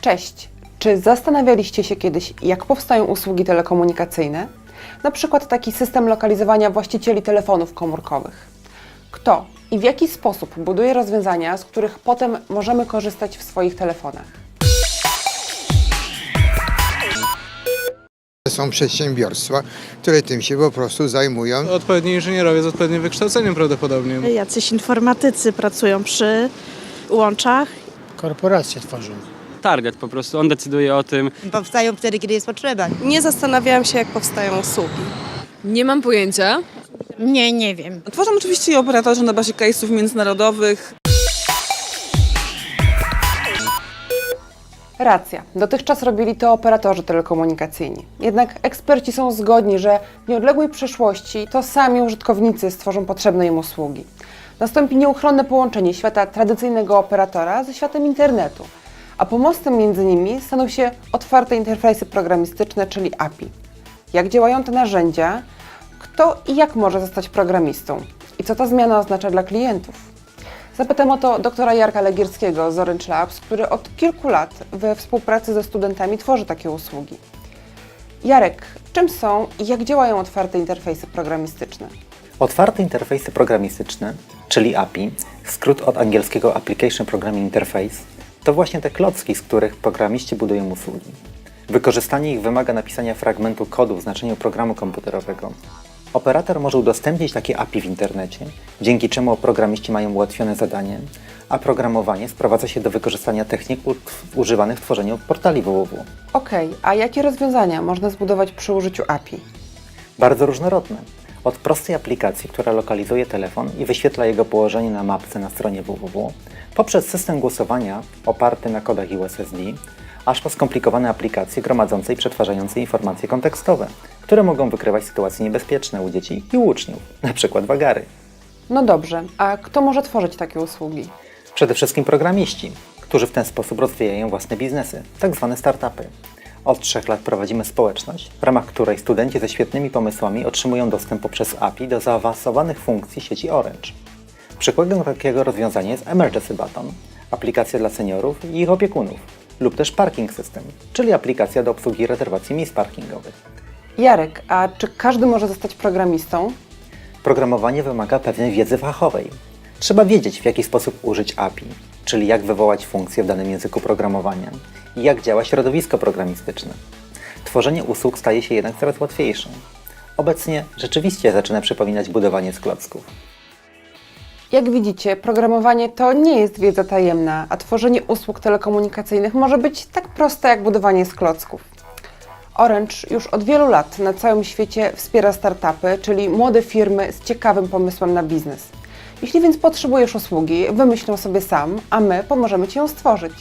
Cześć! Czy zastanawialiście się kiedyś, jak powstają usługi telekomunikacyjne? Na przykład taki system lokalizowania właścicieli telefonów komórkowych. Kto i w jaki sposób buduje rozwiązania, z których potem możemy korzystać w swoich telefonach? Są przedsiębiorstwa, które tym się po prostu zajmują. Odpowiedni inżynierowie z odpowiednim wykształceniem prawdopodobnie. Jacyś informatycy pracują przy łączach. korporacje tworzą. Target po prostu. On decyduje o tym, Powstają wtedy, kiedy jest potrzeba. Nie zastanawiałam się, jak powstają usługi. Nie mam pojęcia. Nie, nie wiem. Tworzą oczywiście i operatorzy na bazie case'ów międzynarodowych. Racja. Dotychczas robili to operatorzy telekomunikacyjni. Jednak eksperci są zgodni, że w nieodległej przyszłości to sami użytkownicy stworzą potrzebne im usługi. Nastąpi nieuchronne połączenie świata tradycyjnego operatora ze światem internetu, a pomostem między nimi staną się otwarte interfejsy programistyczne, czyli API. Jak działają te narzędzia? Kto i jak może zostać programistą? I co ta zmiana oznacza dla klientów? Zapytam o to doktora Jarka Legierskiego z Orange Labs, który od kilku lat we współpracy ze studentami tworzy takie usługi. Jarek, czym są i jak działają otwarte interfejsy programistyczne? Otwarte interfejsy programistyczne, czyli API, skrót od angielskiego Application Programming Interface, to właśnie te klocki, z których programiści budują usługi. Wykorzystanie ich wymaga napisania fragmentu kodu w znaczeniu programu komputerowego. Operator może udostępnić takie API w internecie, dzięki czemu programiści mają ułatwione zadanie, a programowanie sprowadza się do wykorzystania technik używanych w tworzeniu portali www. Okej, a jakie rozwiązania można zbudować przy użyciu API? Bardzo różnorodne. Od prostej aplikacji, która lokalizuje telefon i wyświetla jego położenie na mapce na stronie www, poprzez system głosowania oparty na kodach USSD, aż po skomplikowane aplikacje gromadzące i przetwarzające informacje kontekstowe, które mogą wykrywać sytuacje niebezpieczne u dzieci i u uczniów, np. wagary. No dobrze, a kto może tworzyć takie usługi? Przede wszystkim programiści, którzy w ten sposób rozwijają własne biznesy, tak zwane startupy. Od trzech lat prowadzimy społeczność, w ramach której studenci ze świetnymi pomysłami otrzymują dostęp poprzez API do zaawansowanych funkcji sieci Orange. Przykładem takiego rozwiązania jest Emergency Button, aplikacja dla seniorów i ich opiekunów, lub też Parking System, czyli aplikacja do obsługi rezerwacji miejsc parkingowych. Jarek, a czy każdy może zostać programistą? Programowanie wymaga pewnej wiedzy fachowej. Trzeba wiedzieć, w jaki sposób użyć API, czyli jak wywołać funkcję w danym języku programowania i jak działa środowisko programistyczne. Tworzenie usług staje się jednak coraz łatwiejsze. Obecnie rzeczywiście zaczyna przypominać budowanie z klocków. Jak widzicie, programowanie to nie jest wiedza tajemna, a tworzenie usług telekomunikacyjnych może być tak proste jak budowanie z klocków. Orange już od wielu lat na całym świecie wspiera startupy, czyli młode firmy z ciekawym pomysłem na biznes. Jeśli więc potrzebujesz usługi, wymyśl ją sobie sam, a my pomożemy Ci ją stworzyć.